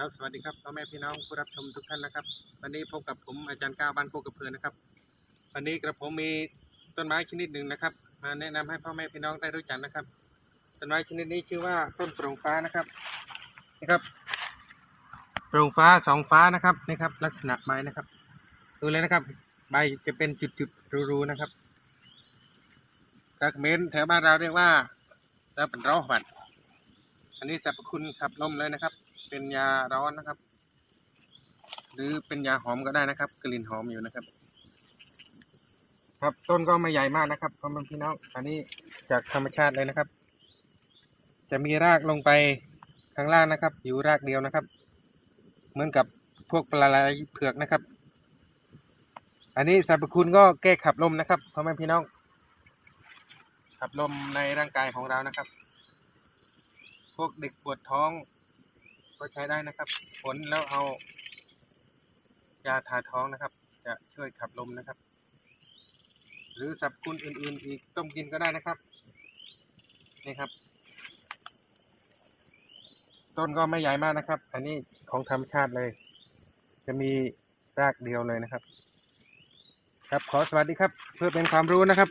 ครับสวัสดีครับพ่อแม่พี่น้องผู้รับชมทุกท่านนะครับ วันนี้พบกับผมอาจารย์ก้าวบ้านโคกระเพือนะครับ วันนี้กระผมมีต้นไม้ชนิดหนึ่งนะครับ มาแนะนำให้พ่อแม่พี่น้องได้รู้จักนะครับต้นไม้ชนิดนี้ชื่อว่าต้นโปร่งฟ้านะครับนี่ครับโปร่งฟ้าสองฟ้านะครับนี่ครับ ลักษณะใบนะครับ ดูเลยนะครับ ใบจะเป็นจุดๆรูๆนะครับกากเมนแถวบ้านเราเรียกว่าตะเป็นร้อบัดอันนี้สรรพคุณขับลมเลยนะครับ เป็นยาร้อนนะครับ หรือ เป็นยาหอมก็ได้นะครับ กลิ่นหอมอยู่นะครับ ครับต้นก็ไม่ใหญ่มากนะครับพ่อแม่พี่น้องอันนี้จากธรรมชาติเลยนะครับ จะมีรากลงไปข้างล่างนะครับ อยู่รากเดียวนะครับ เหมือนกับพวกปลาไหลเผือกนะครับ อันนี้สรรพคุณก็แก้ขับลมนะครับพ่อแม่พี่น้อง ขับลมในร่างกายของเรานะครับ พวกเด็กปวดท้องก็ใช้ได้นะครับผลแล้วเอาาท้องนะครับ จะช่วยขับลมนะครับ หรือสรรพคุณอื่นๆอีกต้มกินก็ได้นะครับนี่ครับ ต้นก็ไม่ใหญ่มากนะครับ อันนี้ของธรรมชาติเลย จะมีรากเดียวเลยนะครับ ครับขอสวัสดีครับ เพื่อเป็นความรู้นะครับ